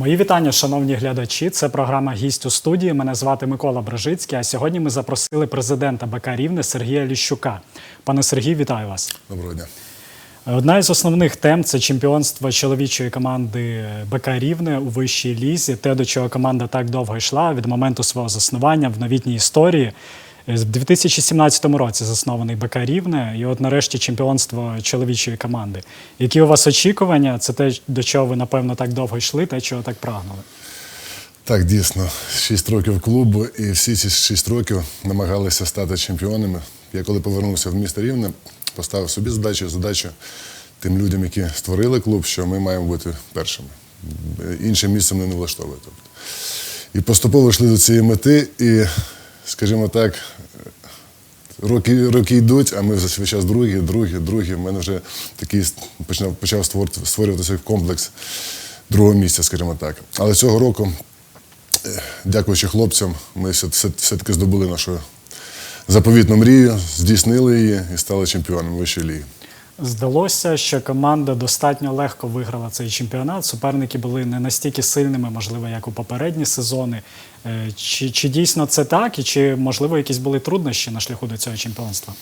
Мої вітання, шановні глядачі. Це програма Гість у студії. Мене звати Микола Бражицький. А сьогодні ми запросили президента БК Рівне Сергія Ліщука. Пане Сергій, вітаю вас. Доброго дня. Одна із основних тем це чемпіонство чоловічої команди БК Рівне у вищій лізі. Те, до чого команда так довго йшла від моменту свого заснування в новітній історії. В 2017 році заснований БК Рівне, і от нарешті чемпіонство чоловічої команди. Які у вас очікування? Це те, до чого ви напевно так довго йшли, те, чого так прагнули. Так, дійсно, 6 років клубу, і всі ці 6 років намагалися стати чемпіонами. Я коли повернувся в місто Рівне, поставив собі задачу, задачу тим людям, які створили клуб, що ми маємо бути першими. Інше місце мене не влаштовує. Тобто. І поступово йшли до цієї мети, і, скажімо так, роки, роки йдуть, а ми весь час другі, другі, другі. У мене вже такий почав, почав створювати- створюватися комплекс другого місця, скажімо так. Але цього року, е, дякуючи хлопцям, ми все- все- все-таки здобули нашу заповітну мрію, здійснили її і стали чемпіонами вищої ліги. Здалося, що команда достатньо легко виграла цей чемпіонат. Суперники були не настільки сильними, можливо, як у попередні сезони. Е, Чи, чи дійсно це так, і чи можливо якісь були труднощі на шляху до цього чемпіонства?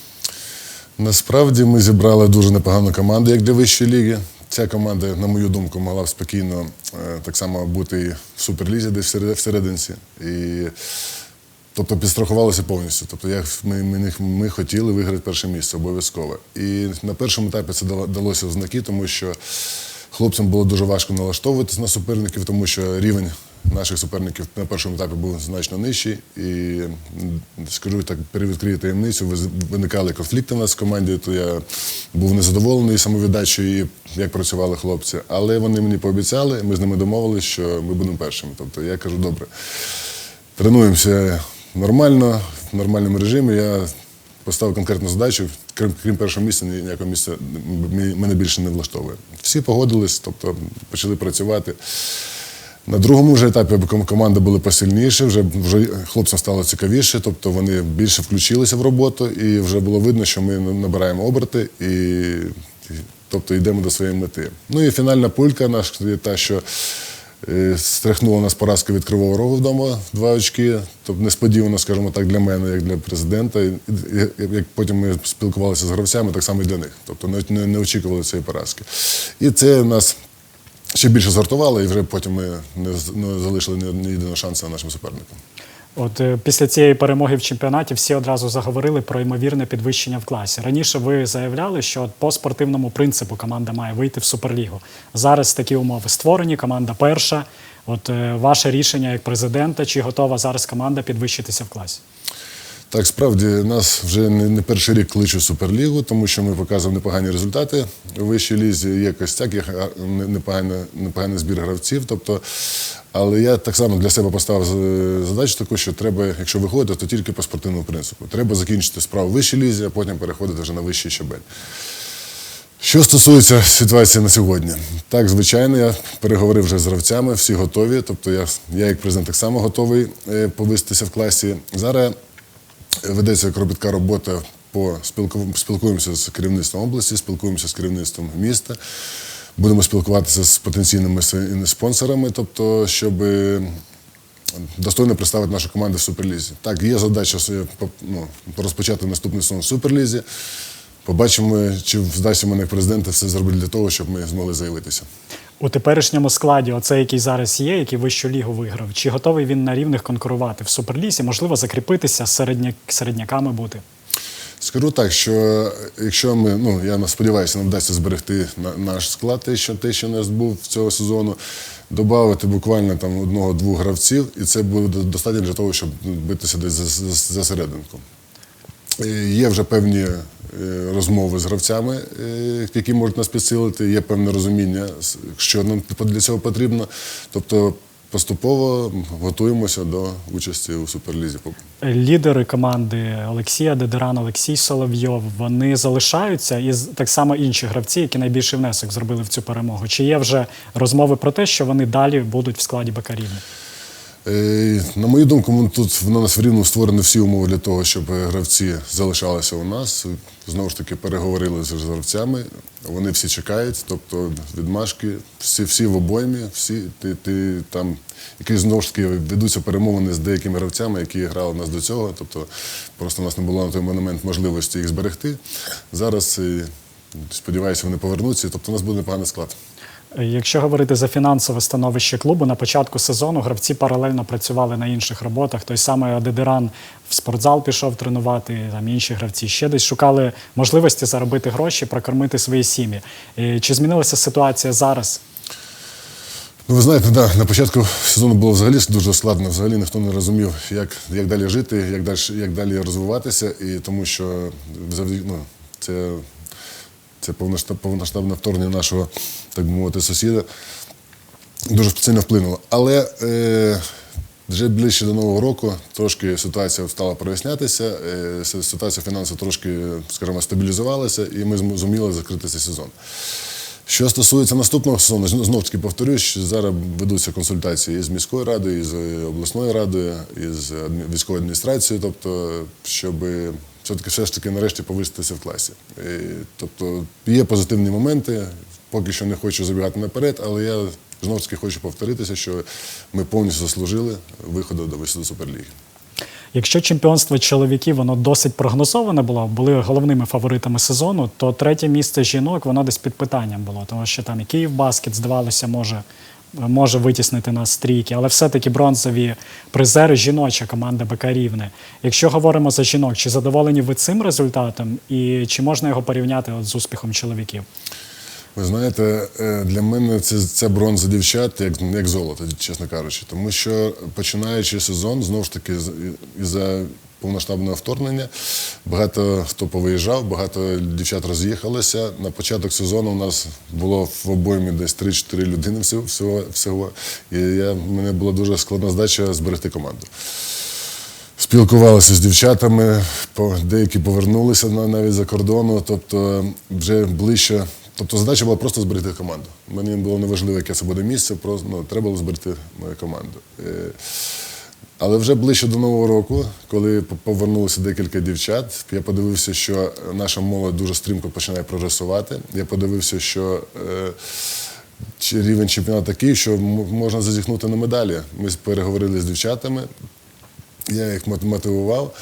Насправді ми зібрали дуже непогану команду, як для вищої ліги. Ця команда, на мою думку, могла б спокійно е, так само бути і в суперлізі, десь всеред- всерединці. І, тобто підстрахувалися повністю. Тобто, як ми, ми, ми хотіли виграти перше місце обов'язково. І на першому етапі це дало- далося в знаки, тому що хлопцям було дуже важко налаштовуватися на суперників, тому що рівень наших суперників на першому етапі був значно нижчий. І скажу так, перевідкрию таємницю, виникали конфлікти в нас в команді, то я був незадоволений самовіддачею, як працювали хлопці. Але вони мені пообіцяли, ми з ними домовилися, що ми будемо першими. Тобто я кажу, добре, тренуємося нормально, в нормальному режимі. Я поставив конкретну задачу, крім, крім першого місця, ніякого місця мене більше не влаштовує. Всі погодились, тобто почали працювати. На другому вже етапі ком- команда були посильніше, вже, вже хлопцям стало цікавіше, тобто вони більше включилися в роботу, і вже було видно, що ми набираємо оберти і, і тобто йдемо до своєї мети. Ну і фінальна пулька наша та, що е, стряхнула нас поразка від Кривого Рогу вдома, два очки. Тобто несподівано, скажімо так, для мене, як для президента. Як потім ми спілкувалися з гравцями, так само і для них. Тобто не, не, очікували цієї поразки. І це нас ще більше згартувало, і вже потім ми не, не залишили ні єдиного шансу нашим суперникам. От е, після цієї перемоги в чемпіонаті всі одразу заговорили про ймовірне підвищення в класі. Раніше ви заявляли, що по спортивному принципу команда має вийти в суперлігу. Зараз такі умови створені, команда перша. От е, ваше рішення як президента, чи готова зараз команда підвищитися в класі? Так, справді нас вже не, перший рік кличуть Суперлігу, тому що ми показуємо непогані результати у вищій лізі. Є костяк, є непоганий, непоганий збір гравців. Тобто, але я так само для себе поставив задачу таку, що треба, якщо виходити, то тільки по спортивному принципу. Треба закінчити справу в вищій лізі, а потім переходити вже на вищий щабель. Що стосується ситуації на сьогодні, так, звичайно, я переговорив вже з гравцями, всі готові. Тобто я, я як президент так само готовий е, повиситися в класі. Зараз ведеться кропітка робота по спілку, спілкуємося з керівництвом області, спілкуємося з керівництвом міста. Будемо спілкуватися з потенційними спонсорами, тобто, щоб достойно представити нашу команду в Суперлізі. Так, є задача ну, розпочати наступний сезон в Суперлізі. Побачимо, чи вдасться мене президента все зробити для того, щоб ми змогли заявитися. У теперішньому складі, оцей, який зараз є, який вищу лігу виграв, чи готовий він на рівних конкурувати в суперлізі, можливо, закріпитися середня, середняками бути? Скажу так, що якщо ми, ну я сподіваюся, нам вдасться зберегти на- наш склад, те, що те, що у нас був цього сезону, додати буквально там одного-двох гравців, і це буде достатньо для того, щоб битися десь за, за, за серединку. Е, Є вже певні е, розмови з гравцями, е, які можуть нас підсилити, є певне розуміння, що нам для цього потрібно. Тобто поступово готуємося до участі у суперлізі. Лідери команди Олексія Дедеран, Олексій Соловйов, вони залишаються, і так само інші гравці, які найбільший внесок зробили в цю перемогу. Чи є вже розмови про те, що вони далі будуть в складі Бакарівни? Е, На мою думку, тут в нас в Рівному створені всі умови для того, щоб гравці залишалися у нас. Знову ж таки, переговорили з гравцями. Вони всі чекають, тобто відмашки, всі, всі в обоймі, всі ти, ти там, які знову ж таки ведуться перемовини з деякими гравцями, які грали нас до цього. Тобто просто у нас не було на той момент можливості їх зберегти. Зараз е, сподіваюся, вони повернуться. Тобто у нас буде непоганий склад. Якщо говорити за фінансове становище клубу, на початку сезону гравці паралельно працювали на інших роботах. Той самий Адедиран в спортзал пішов тренувати, там інші гравці ще десь шукали можливості заробити гроші, прокормити свої сім'ї. Е, Чи змінилася ситуація зараз? Ну, ви знаєте, да, на початку сезону було взагалі дуже складно. Взагалі ніхто не розумів, як, як далі жити, як далі, як далі розвиватися. І тому що ну, це, це повноштабне вторгнення нашого, так би мовити, сусіда дуже сильно вплинуло. Але е, вже ближче до Нового року трошки ситуація стала прояснятися, е, ситуація фінансова трошки, скажімо, стабілізувалася, і ми зуміли закрити цей сезон. Що стосується наступного сезону, знов таки повторюсь, що зараз ведуться консультації із міською радою, із е, обласною радою, із військовою адміністрацією, тобто, щоб все-таки все ж таки нарешті повиситися в класі. Е, Тобто є позитивні моменти, поки що не хочу забігати наперед, але я знов таки хочу повторитися, що ми повністю заслужили виходу до висоти Суперліги. Якщо чемпіонство чоловіків воно досить прогнозоване було, були головними фаворитами сезону, то третє місце жінок воно десь під питанням було, тому що там і Київ Баскет, здавалося, може, може витіснити нас з трійки, але все-таки бронзові призери жіноча команда БК Рівне. Якщо говоримо за жінок, чи задоволені ви цим результатом, і чи можна його порівняти от з успіхом чоловіків? Ви знаєте, е, для мене це, це бронза дівчат як, як золото, чесно кажучи. Тому що починаючи сезон, знову ж таки, з- із-за повноштабного вторгнення, багато хто повиїжджав, багато дівчат роз'їхалося. На початок сезону у нас було в обоймі десь 3-4 людини всього. всього. І я, мене була дуже складна здача зберегти команду. Спілкувалися з дівчатами, деякі повернулися навіть за кордону, тобто вже ближче. Тобто задача була просто зберегти команду. Мені було неважливо, яке це буде місце, просто ну, треба було зберегти мою команду. Але вже ближче до Нового року, коли повернулося декілька дівчат, я подивився, що наша молодь дуже стрімко починає прогресувати. Я подивився, що е, рівень чемпіонату такий, що можна зазіхнути на медалі. Ми переговорили з дівчатами, я їх мот- мотивував.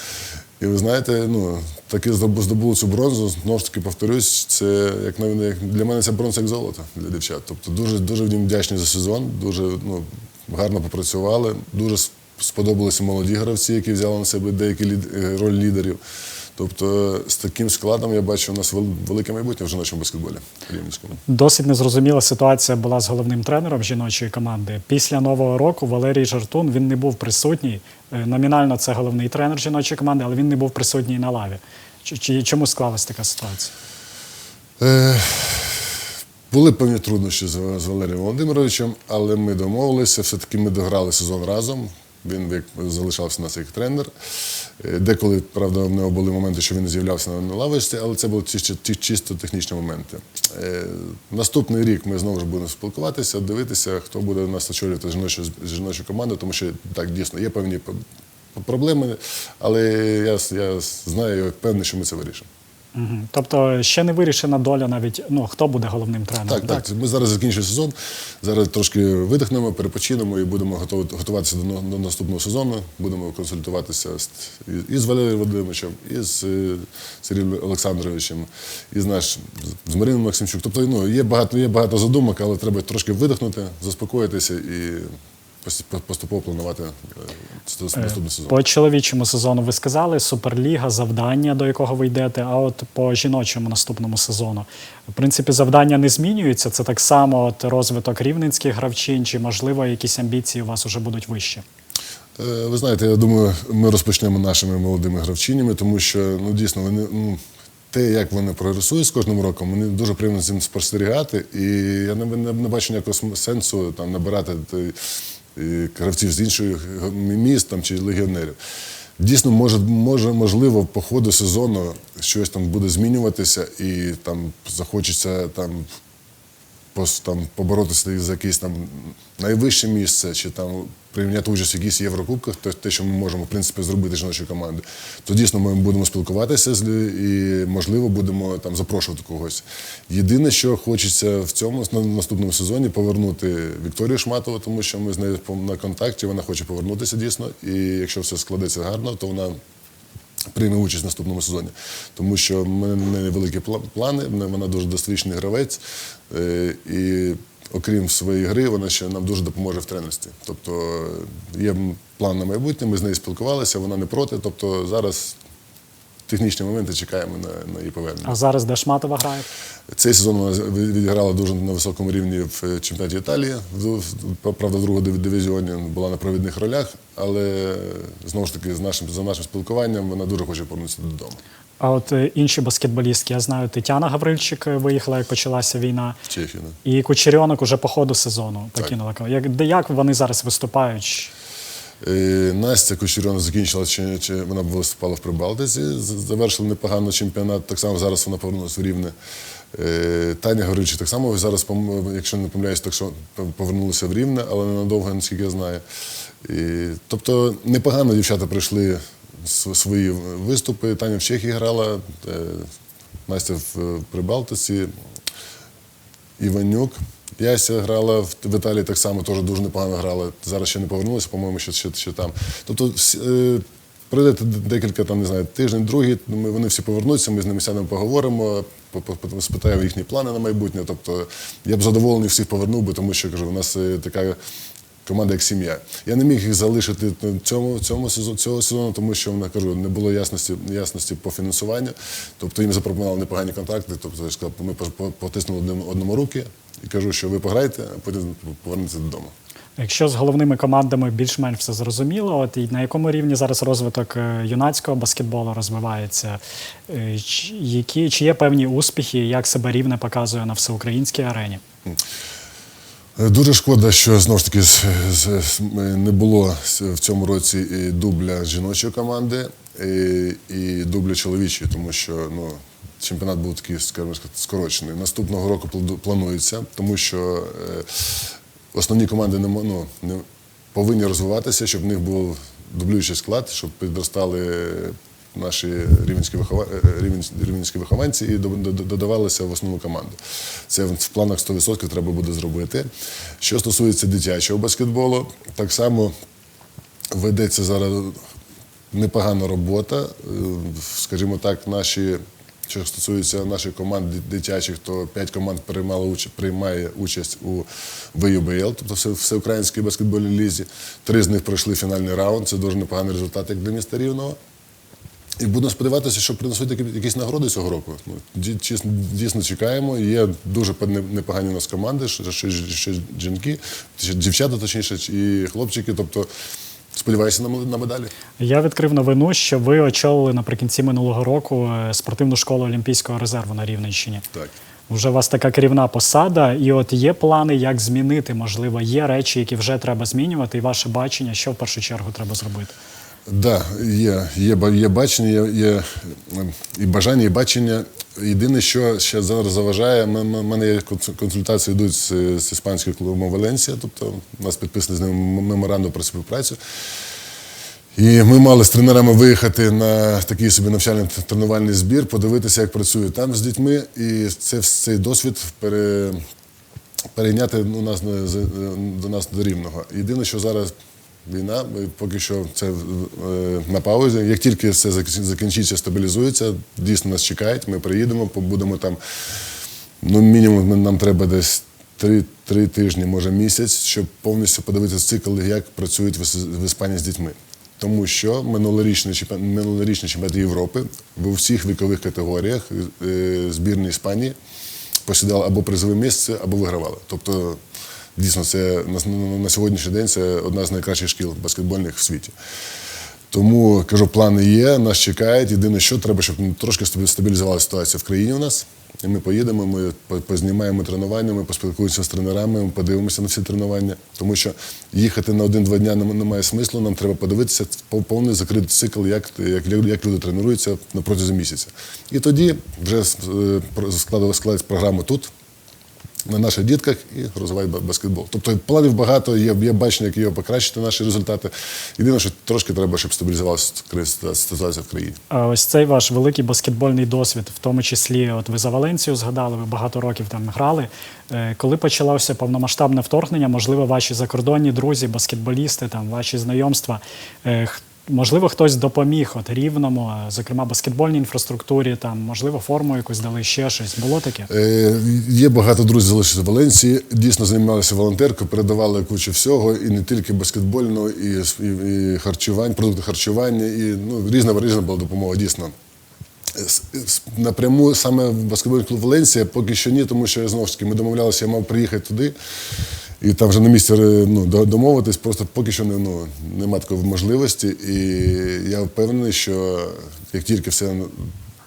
І ви знаєте, ну, таки здобу- здобули цю бронзу. Знову ж таки, повторюсь, це як як для мене це бронза як золото для дівчат. Тобто дуже дуже їм вдячний за сезон, дуже ну, гарно попрацювали. Дуже сподобалися молоді гравці, які взяли на себе деякі лід, е, роль лідерів. Тобто з таким складом я бачу у нас велике майбутнє в жіночому баскетболі рівненському. Досить незрозуміла ситуація була з головним тренером жіночої команди. Після нового року Валерій Жартун він не був присутній. Е, Номінально це головний тренер жіночої команди, але він не був присутній на лаві. Чому склалася така ситуація? Е, Були певні труднощі з, з Валерієм Володимировичем, але ми домовилися, все-таки ми дограли сезон разом. Він залишався нас як тренер. Е, Деколи, правда, в нього були моменти, що він з'являвся на, лавочці, але це були чисто, технічні моменти. Е, наступний рік ми знову ж будемо спілкуватися, дивитися, хто буде у нас очолювати жіночу, жіночу команду, тому що так дійсно є певні проблеми, але я, я знаю певний, що ми це вирішимо. Угу. Тобто ще не вирішена доля навіть ну хто буде головним тренером. Так, так. Ми зараз закінчуємо сезон. Зараз трошки видихнемо, перепочинемо і будемо готуватися до, до наступного сезону. Будемо консультуватися з, і з Валерієм Володимировичем, і з е, Сергієм Олександровичем, і з наш з Мариною Максимчук. Тобто, ну, є багато, є багато задумок, але треба трошки видихнути, заспокоїтися і поступово планувати е, наступний сезон. По чоловічому сезону ви сказали Суперліга, завдання, до якого ви йдете. А от по жіночому наступному сезону, в принципі, завдання не змінюються. Це так само от розвиток рівненських гравчин, чи можливо якісь амбіції у вас вже будуть вищі. Е, Ви знаєте, я думаю, ми розпочнемо нашими молодими гравчинями, тому що ну дійсно вони ну. Те, як вони прогресують з кожним роком, мені дуже приємно з цим спостерігати. І я не, не, не бачу ніякого сенсу там набирати той, гравців з інших міст там, чи легіонерів. Дійсно, може, може, можливо, по ходу сезону щось там буде змінюватися, і там захочеться там там, поборотися за якесь там найвище місце, чи там прийняти участь в якихось Єврокубках, то те, що ми можемо в принципі зробити жіночі команди, то дійсно ми будемо спілкуватися з і можливо будемо там запрошувати когось. Єдине, що хочеться в цьому на наступному сезоні повернути Вікторію Шматову, тому що ми з нею на контакті. Вона хоче повернутися дійсно. І якщо все складеться гарно, то вона прийме участь в наступному сезоні. Тому що в мене невеликі плани, вона дуже досвідчений гравець. е, І окрім своєї гри, вона ще нам дуже допоможе в тренерстві. Тобто е, є план на майбутнє, ми з нею спілкувалися, вона не проти. Тобто зараз технічні моменти чекаємо на, на її повернення. А зараз де Шматова грає? Цей сезон вона відіграла дуже на високому рівні в е, чемпіонаті Італії. Правда, в другому дивізіоні була на провідних ролях, але знову ж таки, з нашим, за нашим спілкуванням вона дуже хоче повернутися додому. А от е, інші баскетболістки, я знаю, Тетяна Гаврильчик е, виїхала, як почалася війна. В Чехії. да. І Кучерьонок уже по ходу сезону покинула. Як, де, як вони зараз виступають? Е, Настя Кучерьона закінчила, чи, чи вона виступала в Прибалтиці, завершила непогано чемпіонат. Так само зараз вона повернулася в Рівне. Е, Таня Горичі так само зараз, якщо не помиляюсь, так що повернулася в Рівне, але ненадовго, наскільки я знаю. І, тобто непогано дівчата прийшли свої виступи. Таня в Чехії грала, е, Настя в Прибалтиці. Іванюк. Яся грала в, Італії так само, теж дуже непогано грала. Зараз ще не повернулася, по-моєму, ще, ще, ще там. Тобто е, пройде декілька там, не знаю, тиждень, другий, вони всі повернуться, ми з ними сядемо поговоримо, по- по- по- спитаю їхні плани на майбутнє. Тобто я б задоволений всіх повернув би, тому що кажу, у нас е, така команда як сім'я. Я не міг їх залишити цьому, цьому сезону, цього сезону, тому що вона кажу, не було ясності, ясності по фінансуванню. Тобто їм запропонували непогані контракти. Тобто я сказав, ми по- по- потиснули одному, одному руки і кажу, що ви пограєте, а потім повернетеся додому. Якщо з головними командами більш-менш все зрозуміло, от і на якому рівні зараз розвиток е, юнацького баскетболу розвивається? Е, чи- Які чи є певні успіхи, як себе рівне показує на всеукраїнській арені? Дуже шкода, що знову ж таки не було в цьому році і дубля жіночої команди, і, і дубля чоловічої, тому що ну, чемпіонат був такий, скажімо, скорочений. Наступного року планується, тому що е, основні команди не, ну, не повинні розвиватися, щоб в них був дублюючий склад, щоб підростали наші рівненські, е, рівень- рівненські вихованці і до- до- додавалися в основну команду. Це в планах 100% треба буде зробити. Що стосується дитячого баскетболу, так само ведеться зараз непогана робота. Е, Скажімо так, наші. Що стосується наших команд дитячих, то п'ять команд приймало уч- приймає участь у ВЮБЛ, тобто все- всеукраїнській баскетбольній лізі. Три з них пройшли фінальний раунд. Це дуже непоганий результат як для міста Рівного. І будемо сподіватися, що принесуть якісь нагороди цього року. Ну, ді- чесно, дійсно чекаємо. Є дуже непогані у нас команди, що, що, що жінки, дівчата, точніше, і хлопчики. Тобто сподіваюся на, на медалі. Я відкрив новину, що ви очолили наприкінці минулого року е, спортивну школу Олімпійського резерву на Рівненщині. Так. Вже у вас така керівна посада, і от є плани, як змінити. Можливо, є речі, які вже треба змінювати, і ваше бачення, що в першу чергу треба зробити. Да, є, є, є бачення, є, є ем, і бажання, і бачення. Єдине, що ще зараз заважає, в мене є консультації йдуть з, з іспанським клубом Валенсія, тобто нас підписаний з ними меморандум про співпрацю. І ми мали з тренерами виїхати на такий собі навчальний тренувальний збір, подивитися, як працюють там з дітьми, і це, цей досвід пере, перейняти у нас з- до нас до рівного. Єдине, що зараз війна, поки що це е, на паузі. Як тільки все закінчиться, стабілізується, дійсно нас чекають, ми приїдемо, побудемо там. Ну, мінімум нам треба десь три, три тижні, може місяць, щоб повністю подивитися цикл, як працюють в, Іспанії з дітьми. Тому що минулорічний чемпіонат, минулорічний чемпіонат Європи в усіх вікових категоріях е, збірні Іспанії посідали або призове місце, або вигравали. Тобто, дійсно, це на, на, сьогоднішній день це одна з найкращих шкіл баскетбольних в світі. Тому кажу, плани є, нас чекають. Єдине, що треба, щоб трошки стабі- стабілізувалася ситуація в країні у нас. І ми поїдемо, ми познімаємо тренування, ми поспілкуємося з тренерами, ми подивимося на всі тренування. Тому що їхати на один-два дня нем- немає смислу. Нам треба подивитися пов- повний закритий цикл, як, як, як люди тренуються на протязі місяця. І тоді вже е, складати програму тут. На наших дітках і розвивають баскетбол. Тобто планів багато, є, є бачення, як його покращити наші результати. Єдине, що трошки треба, щоб стабілізувалася ситуація в країні. А ось цей ваш великий баскетбольний досвід, в тому числі, от ви за Валенцію згадали, ви багато років там грали. Е, Коли почалося повномасштабне вторгнення, можливо, ваші закордонні друзі, баскетболісти, там ваші знайомства. Е, Можливо, хтось допоміг от рівному, е, зокрема баскетбольній інфраструктурі, там можливо форму якусь дали ще щось. Було таке? Е, Є багато друзів залишилися в Валенції. Дійсно займалися волонтеркою, передавали кучу всього, і не тільки баскетбольного, і, і, і харчувань, продукти харчування, і ну, різна, різна була допомога, дійсно. С- с- Напряму саме в баскетбольний клуб Валенція поки що ні, тому що знову ж таки ми домовлялися, я мав приїхати туди. І там вже на місці е, ну, домовитись, просто поки що не, ну, нема такої можливості. І я впевнений, що як тільки все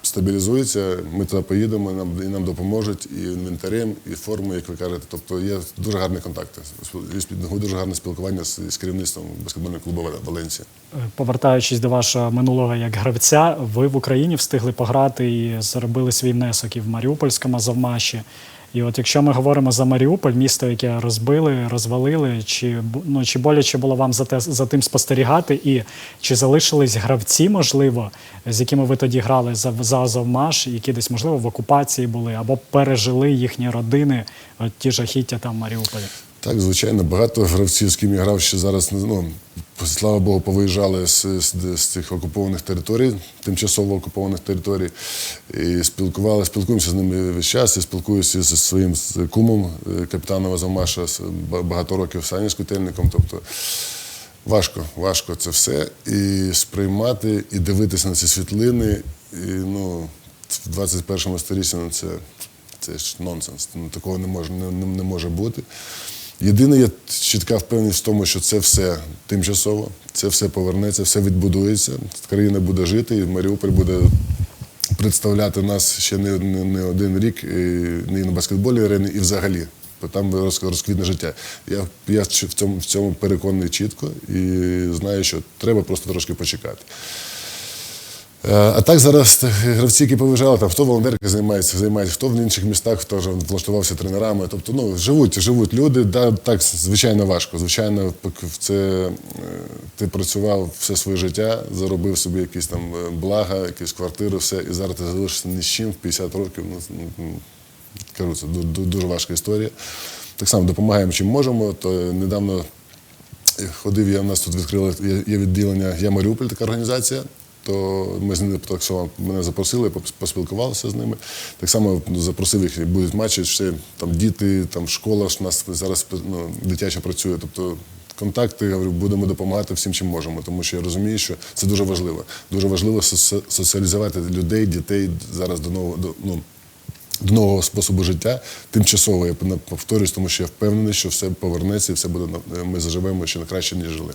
стабілізується, ми туди поїдемо, і нам, і нам допоможуть і інвентарем, і формою, як ви кажете. Тобто є дуже гарні контакти, є дуже гарне спілкування з, з керівництвом баскетбольного клубу Валенція. Е, Повертаючись до вашого минулого як гравця, ви в Україні встигли пограти і зробили свій внесок і в Маріупольському Азовмаші. І от якщо ми говоримо за Маріуполь, місто, яке розбили, розвалили, чи ну чи боляче було вам за те за тим спостерігати, і чи залишились гравці, можливо, з якими ви тоді грали за, за Азовмаш, які десь можливо в окупації були або пережили їхні родини, от ті жахіття там в Маріуполі? Так, звичайно, багато гравців, з ким я грав ще зараз, ну, слава Богу, повиїжджали з, з, з цих окупованих територій, тимчасово окупованих територій. І спілкували, спілкуємося з ними весь час. І спілкуюся зі своїм кумом, е, капітаном Азамаша, багато років Сані Скутельником. Тобто важко, важко це все. І сприймати, і дивитися на ці світлини. І, ну, в 21 сторіччі ну, це, це ж нонсенс. Ну, такого не може, не, не може бути. Єдине, я чітка впевненість в тому, що це все тимчасово, це все повернеться, все відбудується. Країна буде жити, і Маріуполь буде представляти нас ще не, не, не один рік і, не на баскетбольній арені, і взагалі. Бо там роз- розквітне життя. Я, я в цьому, в цьому переконаний чітко і знаю, що треба просто трошки почекати. Е, А так зараз гравці, які повиїжджали, там хто волонтерки займається, займається, хто в інших містах, хто вже влаштувався тренерами. Тобто, ну живуть, живуть люди. Да, так, звичайно, важко. Звичайно, це е, ти працював все своє життя, заробив собі якісь там е, блага, якісь квартири, все, і зараз ти залишишся ні з чим в 50 років. Ну, ну, кажу, це ду- ду- дуже важка історія. Так само допомагаємо чим можемо. То недавно ходив я, у нас тут відкрили є відділення Я Маріуполь, така організація. То ми з ними так само мене запросили, пос- поспілкувалися з ними. Так само запросив їх, будуть матчі, ще там діти, там школа ж нас зараз ну, дитяча працює. Тобто контакти, я говорю, будемо допомагати всім, чим можемо, тому що я розумію, що це дуже важливо. Дуже важливо соці- соціалізувати людей, дітей зараз до нового до, ну, до нового способу життя. Тимчасово я повторюсь, тому що я впевнений, що все повернеться і все буде ми заживемо ще на краще, ніж жили.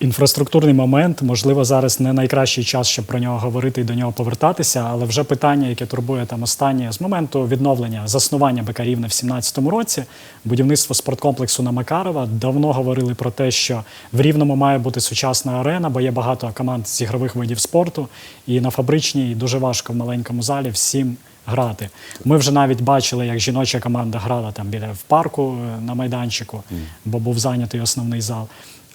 Інфраструктурний момент, можливо, зараз не найкращий час, щоб про нього говорити і до нього повертатися, але вже питання, яке турбує там останнє з моменту відновлення заснування БК Рівне в 17-му році, будівництво спорткомплексу на Макарова. Давно говорили про те, що в Рівному має бути сучасна арена, бо є багато команд з ігрових видів спорту, і на фабричній дуже важко в маленькому залі всім грати. Ми вже навіть бачили, як жіноча команда грала там біля в парку е, на майданчику, бо був зайнятий основний зал.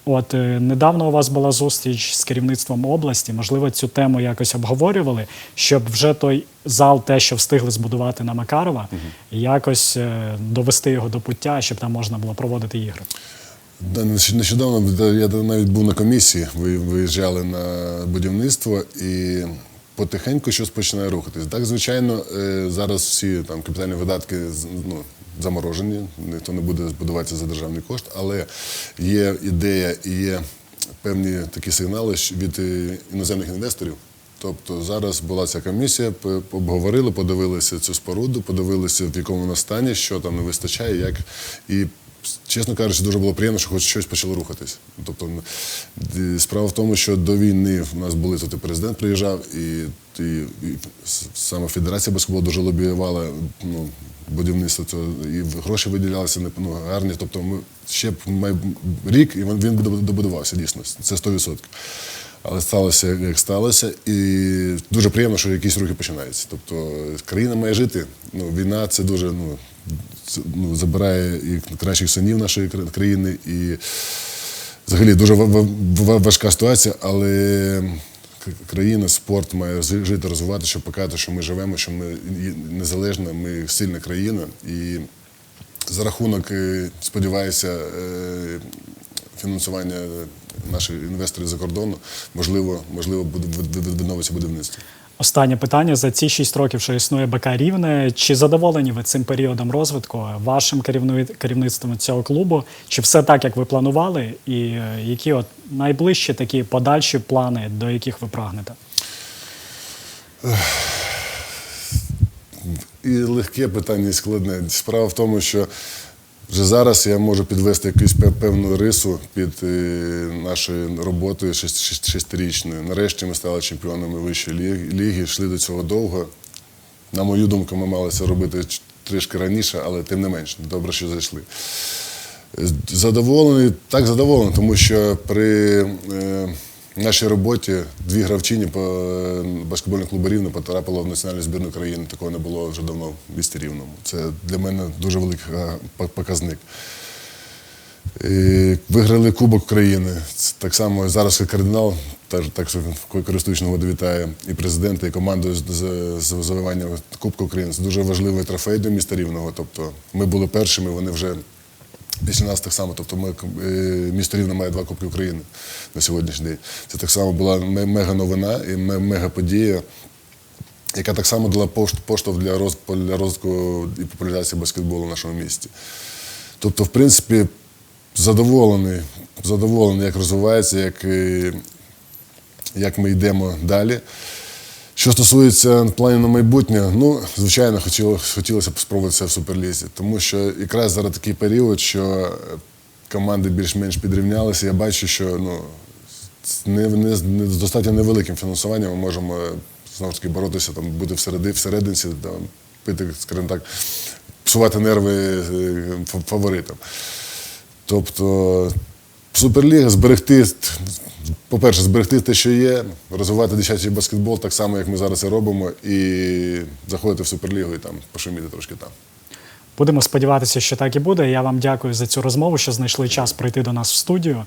От е, недавно у вас була зустріч з керівництвом області. Можливо, цю тему якось обговорювали, щоб вже той зал, те, що встигли збудувати на Макарова, якось е, довести його до пуття, щоб там можна було проводити ігри. Нещодавно я навіть був на комісії, ви виїжджали на будівництво і потихеньку щось починає рухатись. Так, звичайно, е, зараз всі там капітальні видатки ну, заморожені, ніхто не буде збудуватися за державний кошт, але є ідея і є певні такі сигнали від е, іноземних інвесторів. Тобто зараз була ця комісія, обговорили, подивилися цю споруду, подивилися, в якому вона стані, що там не вистачає, як. І, чесно кажучи, дуже було приємно, що хоч щось почало рухатись. Тобто, справа в тому, що до війни в нас були тут і президент приїжджав, і, і, і саме Федерація баскетболу дуже лобіювала ну, будівництво цього, і гроші виділялися не- ну, гарні. Тобто ми ще май- рік, і він, добудувався дійсно. Це 100%. Але сталося, як сталося, і дуже приємно, що якісь рухи починаються. Тобто країна має жити. Ну, війна це дуже, ну, ну, забирає і кращих синів нашої країни. І взагалі дуже ва- ва- ва- важка ситуація, але країна, спорт має жити, розвивати, щоб показати, що ми живемо, що ми незалежна, ми сильна країна. І за рахунок, е, сподіваюся, е, фінансування наших інвесторів за кордону, можливо, можливо, буде від- від- відновиться будівництво. Останнє питання за ці шість років, що існує БК Рівне. Чи задоволені ви цим періодом розвитку, вашим керівництвом цього клубу? Чи все так, як ви планували? І е, які от найближчі такі подальші плани, до яких ви прагнете? І легке питання, і складне. Справа в тому, що вже зараз я можу підвести якусь певну рису під е, нашою роботою шест- шест- шестирічною. Нарешті ми стали чемпіонами вищої ліги, йшли до цього довго. На мою думку, ми мали це робити трішки раніше, але тим не менше, добре, що зайшли. Е, Задоволений, так задоволений, тому що при е, нашій роботі дві гравчині по е, баскетбольному клубу Рівне потрапило в національну збірну країни. Такого не було вже давно в місті Рівному. Це для мене дуже великий е, показник. І виграли Кубок України. Це так само зараз як кардинал, так, що користуючись нагоди вітає і президента, і команду з, з, з завоювання Кубка України. Це дуже важливий трофей для міста Рівного. Тобто ми були першими, вони вже після нас так само. Тобто ми, е, місто Рівне має два Кубки України на сьогоднішній день. Це так само була мега новина і мега подія яка так само дала поштовх для розвитку, і популяризації баскетболу в нашому місті. Тобто, в принципі, задоволений, задоволений, як розвивається, як, е, як ми йдемо далі. Що стосується планів на майбутнє, ну, звичайно, хотіло, хотілося б спробувати це в Суперлізі, тому що якраз зараз такий період, що е, команди більш-менш підрівнялися. Я бачу, що ну, не, не, не, з достатньо невеликим фінансуванням ми можемо е, знову таки боротися, там, бути всереди, всерединці, там, пити, скажімо так, псувати нерви е, фаворитам. Тобто Суперліга зберегти, по-перше, зберегти те, що є, розвивати дитячий баскетбол так само, як ми зараз це робимо, і заходити в Суперлігу і там пошуміти трошки там. Будемо сподіватися, що так і буде. Я вам дякую за цю розмову, що знайшли час прийти до нас в студію.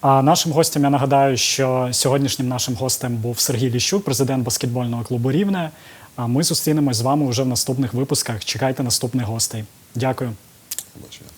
А нашим гостям я нагадаю, що сьогоднішнім нашим гостем був Сергій Ліщук, президент баскетбольного клубу Рівне. А ми зустрінемось з вами вже в наступних випусках. Чекайте наступних гостей. Дякую. Побачення.